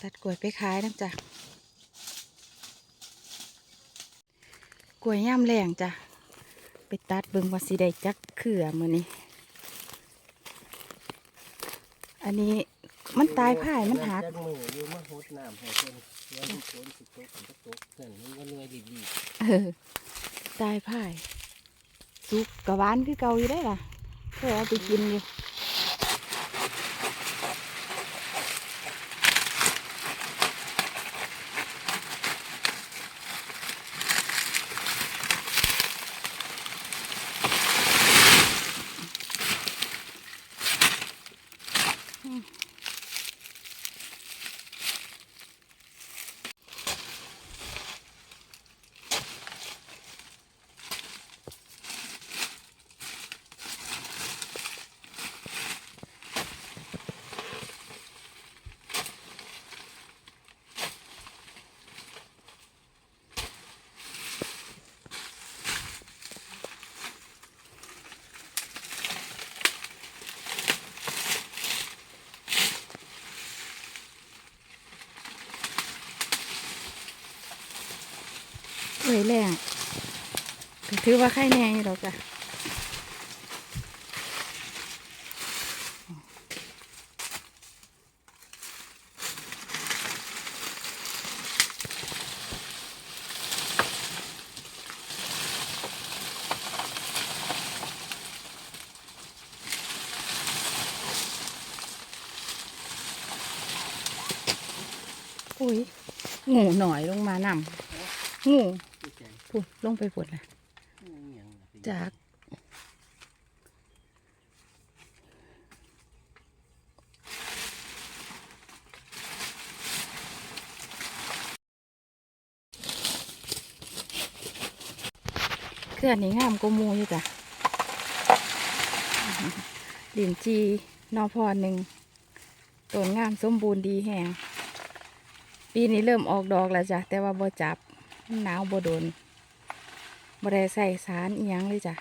ตัดกล้วยไปขายน้ำจ้ะกล้วยย่ามแรงจ้ะ ไปตัดเบิ่งว่าสิได้จักเขื่อมือนี้ อันนี้มันตายพ่ายมันหักมืออยู่มาหดน้ำให้เพิ่นเลี้ยงฝนสิตกฝนตกนั่นมันก็เหนื่อยดีเออตายพ่ายสุกกะวานคือเก่าอยู่ได้ล่ะเคยเอาไปกินอยู่ เอ้ยแรงถือว่าไข่แน่อยู่ดอกจ้ะอุ้ยงูหน่อยลงมานำงู พุ่นลงไปพุ่นเลยอิหยังล่ะพี่จากเครื่องนี้งามกว่าหมูอยู่จ้ะดินจีนอพอหนึ่งต้นงามสมบูรณ์ดีแหงปีนี้เริ่มออกดอกแล้วจ้ะ แต่ว่าบ่จับ มันหนาวบ่โดนบ่ได้ใส่สารอีหยังเลยจ้ะ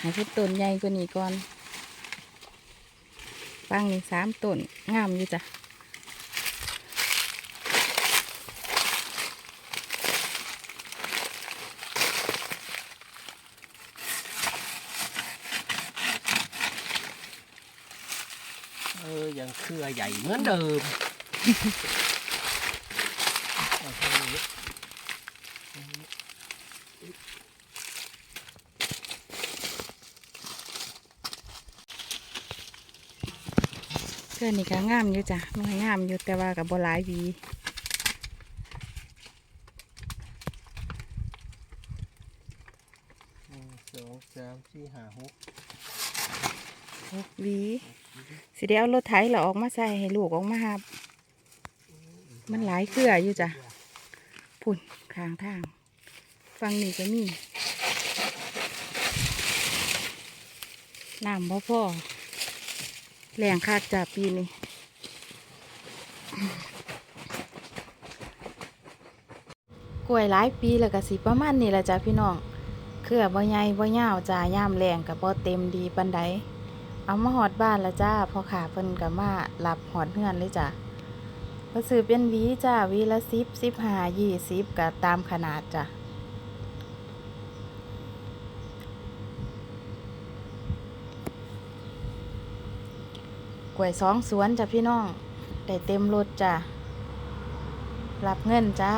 หาขึ้นต้นใหญ่กว่านี้ก่อนฟังนี่สามต้นงามอยู่จ้ะ เออยังเครือใหญ่เหมือนเดิมเอาเท่านี้เพื่อนนี่ก็งามอยู่จ้ะหน่วยงามอยู่แต่ว่ากับบ่หลายหวีหนึ่งสองสามสี่ห้าหก หกหวีสิได้เอารถไถเราออกมาใส่ให้ลูกออกมาครับ มันหลายเครืออยู่จ้ะพุ่นข้างทางฟังนี่ก็มีน้ำพ่อพ่อแรงคาดจากปีนี้กล้วยหลายปีแล้วก็สิประมาณนี้แหละจ้ะพี่น้องเครือบ่ใหญ่บ่ยาวจ้าย่ามแรงกับบ่เต็มดีปานใด เอามาหอดบ้านแล้วจ้าพอขาเพิ่นก็มารับหอดเฮือนเลยจ้ะก็ซื้อเป็นวีจ้าวีละสิบสิบห้ายี่สิบก็ตามขนาดจ้ะกล้วยสองสวนจ้ะพี่น้องได้เต็มรถจ้ะรับเงินจ้า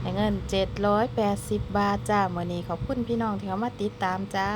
ได้เงินเจ็ดร้อยแปดสิบบาทจ้าเมื่อนี้ขอบคุณพี่น้องที่เขามาติดตามจ้า